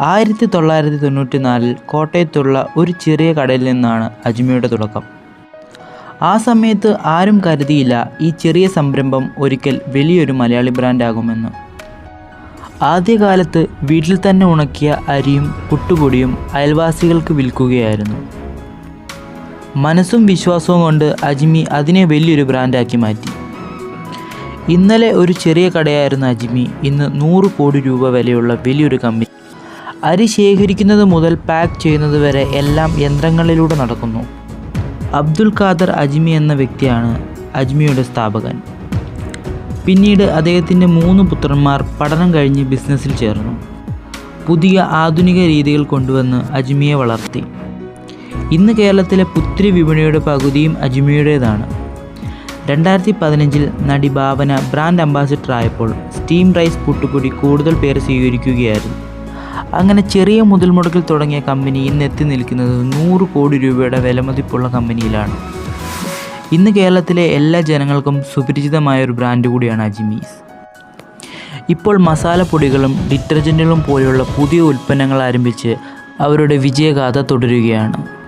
ആയിരത്തി തൊള്ളായിരത്തി തൊണ്ണൂറ്റി നാലിൽ കോട്ടയത്തുള്ള ഒരു ചെറിയ കടയിൽ നിന്നാണ് അജ്മിയുടെ തുടക്കം. ആ സമയത്ത് ആരും കരുതിയില്ല ഈ ചെറിയ സംരംഭം ഒരിക്കൽ വലിയൊരു മലയാളി ബ്രാൻഡാകുമെന്ന്. ആദ്യകാലത്ത് വീട്ടിൽ തന്നെ ഉണക്കിയ അരിയും പുട്ടുപൊടിയും അയൽവാസികൾക്ക് വിൽക്കുകയായിരുന്നു. മനസ്സും വിശ്വാസവും കൊണ്ട് അജ്മി അതിനെ വലിയൊരു ബ്രാൻഡാക്കി മാറ്റി. ഇന്നലെ ഒരു ചെറിയ കടയായിരുന്ന അജ്മി. ഇന്ന് നൂറ് കോടി രൂപ വിലയുള്ള വലിയൊരു കമ്പനി. അരി ശേഖരിക്കുന്നത് മുതൽ പാക്ക് ചെയ്യുന്നത് വരെ എല്ലാം യന്ത്രങ്ങളിലൂടെ നടക്കുന്നു. അബ്ദുൽ ഖാദർ അജ്മി എന്ന വ്യക്തിയാണ് അജ്മിയുടെ സ്ഥാപകൻ. പിന്നീട് അദ്ദേഹത്തിന്റെ മൂന്ന് പുത്രന്മാർ പഠനം കഴിഞ്ഞ് ബിസിനസ്സിൽ ചേർന്നു. പുതിയ ആധുനിക രീതികൾ കൊണ്ടുവന്ന് അജ്മിയെ വളർത്തി. ഇന്ന് കേരളത്തിലെ പുത്തിരി വിപണിയുടെ പകുതിയും അജ്മിയുടേതാണ്. രണ്ടായിരത്തി പതിനഞ്ചിൽ നടി ഭാവന ബ്രാൻഡ് അംബാസിഡർ ആയപ്പോൾ സ്റ്റീം റൈസ് പുട്ടുപൊടി കൂടുതൽ പേർ സ്വീകരിക്കുകയായിരുന്നു. അങ്ങനെ ചെറിയ മുതൽ മുടക്കിൽ തുടങ്ങിയ കമ്പനി ഇന്ന് എത്തി നിൽക്കുന്നത് നൂറ് കോടി രൂപയുടെ വിലമതിപ്പുള്ള കമ്പനിയിലാണ്. ഇന്ന് കേരളത്തിലെ എല്ലാ ജനങ്ങൾക്കും സുപരിചിതമായ ഒരു ബ്രാൻഡ് കൂടിയാണ് അജിമീസ്. ഇപ്പോൾ മസാലപ്പൊടികളും ഡിറ്റർജന്റുകളും പോലെയുള്ള പുതിയ ഉൽപ്പന്നങ്ങൾ ആരംഭിച്ച് അവരുടെ വിജയഗാഥ തുടരുകയാണ്.